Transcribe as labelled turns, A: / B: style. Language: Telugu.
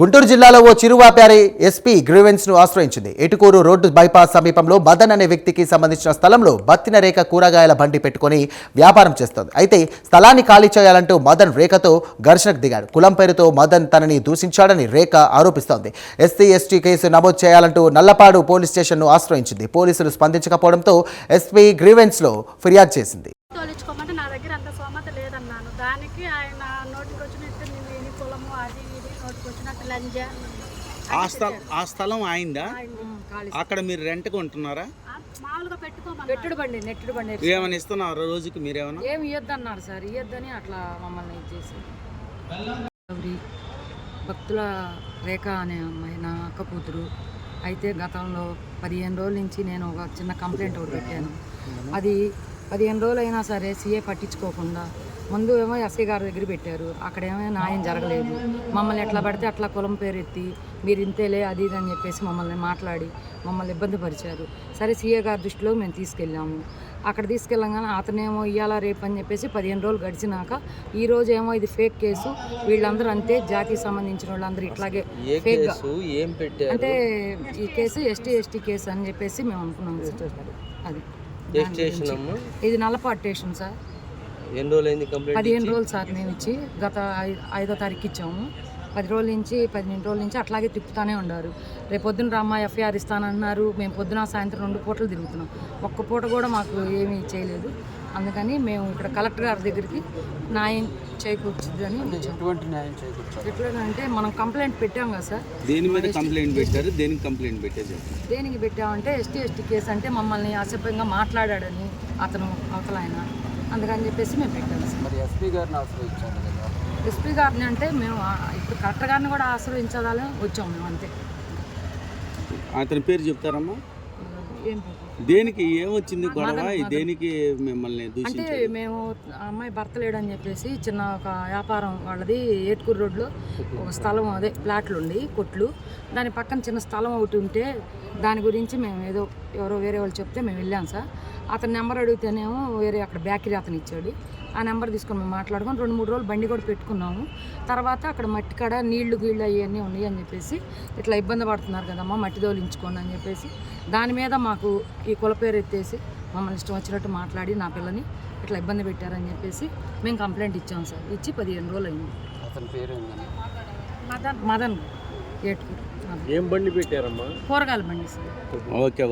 A: గుంటూరు జిల్లాలో ఓ చిరు వ్యాపారి ఎస్పీ గ్రీవెన్స్ను ఆశ్రయించింది. ఎటుకూరు రోడ్డు బైపాస్ సమీపంలో మదన్ అనే వ్యక్తికి సంబంధించిన స్థలంలో బత్తిన రేఖ కూరగాయల బండి పెట్టుకొని వ్యాపారం చేస్తోంది. అయితే స్థలాన్ని ఖాళీ చేయాలంటూ మదన్ రేఖతో ఘర్షణకు దిగాడు. కులం పేరుతో మదన్ తనని దూషించాడని రేఖ ఆరోపిస్తోంది. ఎస్సీ ఎస్టీ కేసు నమోదు చేయాలంటూ నల్లపాడు పోలీస్ స్టేషన్ను ఆశ్రయించింది. పోలీసులు స్పందించకపోవడంతో ఎస్పీ గ్రీవెన్స్లో ఫిర్యాదు చేసింది.
B: ఆయన నోటికి వచ్చినట్టు నేను ఎన్ని కులము అది ఇది నోటికి వచ్చినట్టు లంజ
C: ఆ స్థలం ఆ స్థలం ఆయిందా? అక్కడ మీరు రెంట్కి ఉంటున్నారా
B: మామూలుగా పెట్టుకోమని
D: పెట్టుడు బండి నెట్టుడు బండి
C: ఏమైనా ఇస్తున్నారు రోజుకి మీరేమన్నా
D: ఏం ఇవ్వద్దన్నారు సార్ ఇవ్వద్దని అట్లా మమ్మల్ని ఇది చేసి గౌరీ భక్తుల రేఖ అనే అమ్మాయి నా అక్క కూతురు. అయితే గతంలో పదిహేను రోజుల నుంచి నేను ఒక చిన్న కంప్లైంట్ ఒకటి పెట్టాను. అది పదిహేను రోజులు అయినా సరే సీఏ పట్టించుకోకుండా ముందు ఏమో ఎస్ఐ గారి దగ్గర పెట్టారు. అక్కడ ఏమో న్యాయం జరగలేదు. మమ్మల్ని ఎట్లా పడితే అట్లా కులం పేరు ఎత్తి మీరు ఇంతేలే అది ఇది అని చెప్పేసి మమ్మల్ని మాట్లాడి మమ్మల్ని ఇబ్బంది పరిచారు. సరే సీఏ గారి దృష్టిలో మేము తీసుకెళ్ళాము. అక్కడ తీసుకెళ్ళంగానే అతనేమో ఇయ్యాలా రేపు అని చెప్పేసి పదిహేను రోజులు గడిచినాక ఈ రోజు ఏమో ఇది ఫేక్ కేసు. వీళ్ళందరూ అంతే జాతికి సంబంధించిన వాళ్ళందరూ ఇట్లాగే ఫేక్
C: ఏం పెట్టారు?
D: అంటే ఈ కేసు ఎస్టీ ఎస్టీ కేసు అని చెప్పేసి మేము అనుకున్నాం. అది. ఇది నల్లపాటు స్టేషన్ సార్.
C: ఎన్ని రోజులైంది కంప్లైంట్
D: పదిహేను రోజులు సార్ మేము ఇచ్చి గత ఐదో తారీఖు ఇచ్చాము. పది రోజుల నుంచి పదిహేను రోజుల నుంచి అట్లాగే తిప్పుతానే ఉన్నారు. రేపు పొద్దున్న రామ్మ ఎఫ్ఐఆర్ ఇస్తానన్నారు. మేము పొద్దున సాయంత్రం రెండు పూటలు తిరుగుతున్నాం. ఒక్క పూట కూడా మాకు ఏమీ చేయలేదు. అందుకని మేము ఇక్కడ కలెక్టర్ గారి దగ్గరికి న్యాయం
E: ఎటువంటి
D: ఎట్లా అంటే మనం కంప్లైంట్ పెట్టాం కదా సార్.
C: దేని మీద కంప్లైంట్ పెట్టారు? దేనికి కంప్లైంట్ పెట్టేది
D: దేనికి పెట్టామంటే ఎస్టీ ఎస్టీ కేసు అంటే మమ్మల్ని అసభ్యంగా మాట్లాడాడని అతను అవతల ఆయన అందుకని చెప్పేసి మేము పెట్టాము. సార్
E: మరి ఎస్పీ గారిని ఆశ్రయించాలి కదా?
D: ఎస్పీ గారిని అంటే మేము ఇప్పుడు కలెక్టర్ గారిని కూడా ఆశ్రయించాలని వచ్చాము మేము అంతే.
C: అతని పేరు చెప్తారమ్మా.
D: ఏం
C: దేనికి ఏమొచ్చింది గొడవ? దేనికి మిమ్మల్ని
D: అంటే మేము అమ్మాయి భర్త లేడని చెప్పేసి చిన్న ఒక వ్యాపారం వాళ్ళది ఏట్కూరు రోడ్లో ఒక స్థలం అదే ప్లాట్లు ఉండి కొట్లు. దాని పక్కన చిన్న స్థలం ఒకటి ఉంటే దాని గురించి మేము ఏదో ఎవరో వేరే వాళ్ళు చెప్తే మేము వెళ్ళాం సార్. అతని నెంబర్ అడిగితేనేమో వేరే అక్కడ బేకరీ అతను ఇచ్చాడు. ఆ నెంబర్ తీసుకొని మేము మాట్లాడుకొని రెండు మూడు రోజులు బండి కూడా పెట్టుకున్నాము. తర్వాత అక్కడ మట్టి కాడ నీళ్ళు గీళ్ళు అవన్నీ ఉన్నాయి అని చెప్పేసి ఇట్లా ఇబ్బంది పడుతున్నారు కదమ్మా మట్టి దోలించుకోండి అని చెప్పేసి. దాని మీద మాకు ఈ కుల పేరు ఎత్తేసి మమ్మల్ని ఇష్టం వచ్చినట్టు మాట్లాడి నా పిల్లని ఇట్లా ఇబ్బంది పెట్టారని చెప్పేసి మేము కంప్లైంట్ ఇచ్చాం సార్. ఇచ్చి పదిహేను రోజులు అయింది.
E: అతని పేరు
D: మదన్. మదన్.
C: ఏం బండి పెట్టారమ్మా?
D: కూరగాయల బండి సార్.
C: Okay okay.